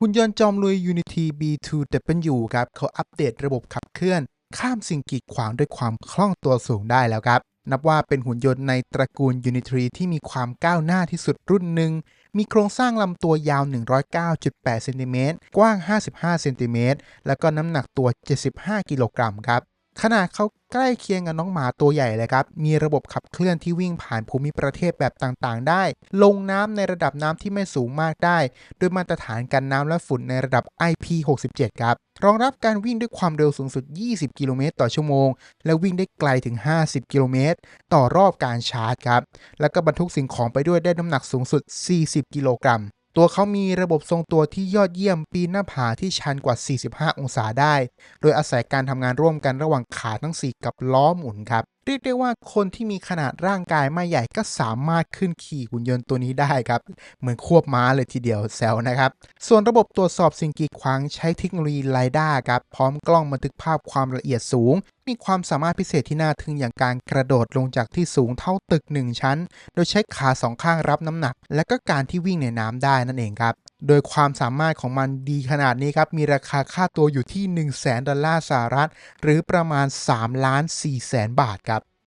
หุ่นยนต์จอมลุย Unity B2W ครับเขาอัปเดตระบบขับเคลื่อน ข้ามสิ่งกีดขวางด้วยความคล่องตัวสูงได้แล้วครับ นับว่าเป็นหุ่นยนต์ในตระกูล Unity ที่มีความก้าวหน้าที่สุดรุ่นหนึ่ง มีโครงสร้างลำตัวยาว 109.8 เซนติเมตร กว้าง 55 เซนติเมตร แล้วก็น้ำหนักตัว 75 กิโลกรัมครับ ขนาดเขาใกล้เคียงกับน้องหมาตัวใหญ่เลยครับ มีระบบขับเคลื่อนที่วิ่งผ่านภูมิประเทศแบบต่างๆ ได้ ลงน้ำในระดับน้ำที่ไม่สูงมากได้โดยมาตรฐานกันน้ำและฝุ่นในระดับ IP67 ครับ รองรับการวิ่งด้วยความเร็วสูงสุด 20 กิโลเมตรต่อชั่วโมง และวิ่งได้ไกลถึง 50 กิโลเมตร ต่อรอบการชาร์จครับ แล้วก็บรรทุกสิ่งของไปด้วยได้น้ำหนักสูงสุด 40 กิโลกรัม ตัวเขามีระบบทรงตัวที่ยอดเยี่ยมปีนหน้าผาที่ชันกว่า 45 องศาได้ โดยอาศัยการทำงานร่วมกันระหว่างขาทั้ง 4 กับล้อหมุนครับ เรียกได้ว่าคนที่มีขนาดร่างกายไม่ใหญ่ก็สามารถขึ้นขี่หุ่นยนต์ตัวนี้ได้ครับ เหมือนควบม้าเลยทีเดียวแซวนะครับ ส่วนระบบตรวจสอบสิ่งกีดขวางใช้เทคโนโลยีไลด้าครับ พร้อมกล้องบันทึกภาพความละเอียดสูง มีความสามารถพิเศษที่น่าทึ่งอย่างการกระโดดลงจากที่สูงเท่าตึก 1 ชั้น โดยใช้ขาสองข้างรับน้ำหนัก และก็การที่วิ่งในน้ำได้นั่นเองครับ โดยความสามารถของมันดีขนาดนี้ครับ มีราคาค่าตัวอยู่ที่ 1 0 0 0 0แดอลลาร์สหรัฐ หรือประมาณ3ล้าน4แสนบาทครับ